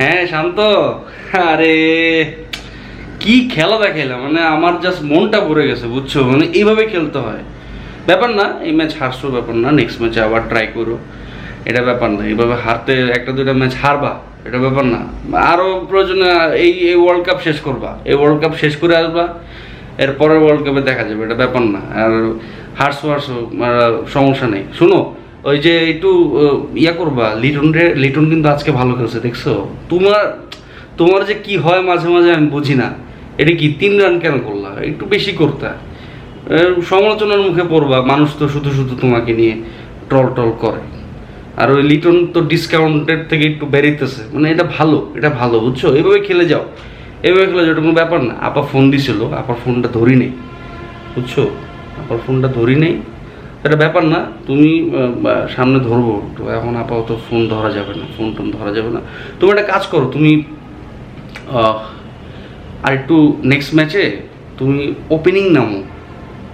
হ্যাঁ শান্ত। আরে, কি খেলা দেখাইলাম? মানে আমার জাস্ট মনটা ভরে গেছে, বুঝছ? মানে এইভাবে খেলতে হয়। ব্যাপার না, এই ম্যাচ হারছো, ব্যাপার না। নেক্সট ম্যাচে আবার ট্রাই করো। এটা ব্যাপার না, এইভাবে হারতে একটা দুটা ম্যাচ হারবা, এটা ব্যাপার না। আরও প্রয়োজনে এই এই ওয়ার্ল্ড কাপ শেষ করবা। এই ওয়ার্ল্ড কাপ শেষ করে আসবা, এর পরের ওয়ার্ল্ড কাপে দেখা যাবে, এটা ব্যাপার না। আর হারছো হারছো সমস্যা নেই। শুনো ওই যে একটু ইয়া করবা, লিটন রে, লিটন কিন্তু আজকে ভালো খেলছে, দেখছ? তোমার তোমার যে কি হয় মাঝে মাঝে আমি বুঝি না। এটা কি তিন রান কেন করলা? একটু বেশি করতে। সমালোচনার মুখে পড়বা, মানুষ তো শুধু শুধু তোমাকে নিয়ে ট্রল টল করে। আর ওই লিটন তো ডিসকাউন্টের থেকে একটু বেরিতেছে। মানে এটা ভালো এটা ভালো, বুঝছ? এভাবে খেলে যাও। এভাবে খেলে যাও, এটা কোনো ব্যাপার না। আপা ফোন দিছিল আপার ফোনটা ধরি নেই, বুঝছ? আপার ফোনটা ধরি নেই। এটা ব্যাপার না, তুমি সামনে ধরবো। তো এখন আপাতত ফোন ধরা যাবে না ফোন টোন ধরা যাবে না। তুমি একটা কাজ করো, তুমি আর একটু নেক্সট ম্যাচে তুমি ওপেনিং নামো।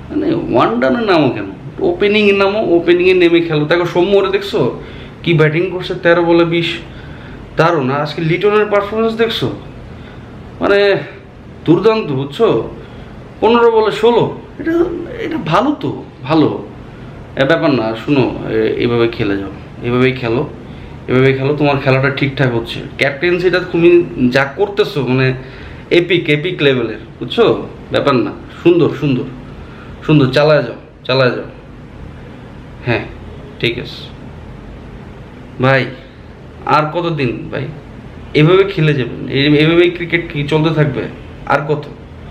মানে ওয়ান ডানে নামো কেন? ওপেনিং নামো ওপেনিংয়ে নেমে খেলো। দেখো সৌম্যরে দেখছ? কি ব্যাটিং করছে? তেরো বলে বিশ। দারুণ। আর আজকে লিটনের পারফরমেন্স দেখছ? মানে দুর্দান্ত, বুঝছ? পনেরো বলে ষোলো। এটা এটা ভালো তো, ভালো। ব্যাপার না, শুনো এইভাবে খেলে যাও, এভাবেই খেলো এভাবেই খেলো, তোমার খেলাটা ঠিকঠাক হচ্ছে। ক্যাপ্টেন্সিটা তুমি যা করতেছো মানে এপিক এপিক লেভেলের বুঝছ? ব্যাপার না, সুন্দর সুন্দর সুন্দর, চালায় যাও চালায় যাও। হ্যাঁ ঠিক আছে। ভাই, আর কতদিন, ভাই? এভাবে খেলে যাবেন এভাবেই ক্রিকেট কি চলতে থাকবে? আর কত?